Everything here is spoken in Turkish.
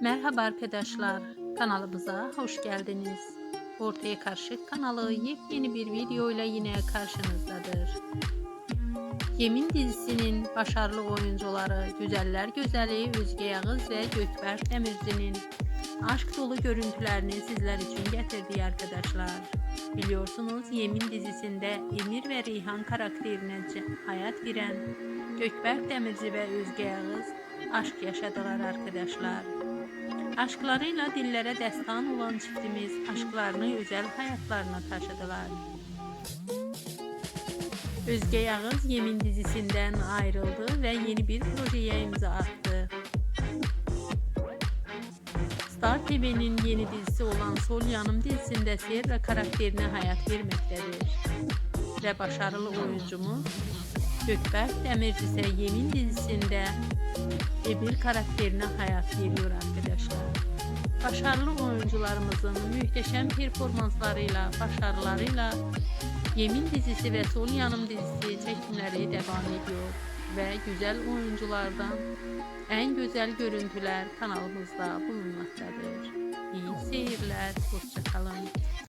Merhaba arkadaşlar, kanalımıza hoş geldiniz. Ortaya Karışık kanalı yepyeni bir video ile yine karşınızdadır. Yemin dizisinin başarılı oyuncuları Güzeller Güzeli Özge Yağız ve Gökberk Demirci'nin aşk dolu görüntülerini sizler için getirdi arkadaşlar. Biliyorsunuz Yemin dizisinde Emir ve Reyhan karakterine hayat giren Gökberk Demirci ve Özge Yağız aşk yaşadılar arkadaşlar. Aşklarıyla dillere destan olan çiftimiz aşklarını özel hayatlarına taşıdılar. Özge Yağız Yemin dizisinden ayrıldı ve yeni bir projeye imza attı. Star TV'nin yeni dizisi olan Sol Yanım dizisinde Sierra karakterine hayat vermektedir. Ve başarılı oyuncumuz Gökberk Demirci ise Yemin dizisinde Emir karakterine hayat veriyor. Başarılı oyuncularımızın muhteşem performanslarıyla, başarılarıyla Yemin dizisi ve Sol Yanım dizisi çekimleri devam ediyor ve güzel oyunculardan en güzel görüntüler kanalımızda bulunmaktadır. İyi seyirler, hoşçakalın.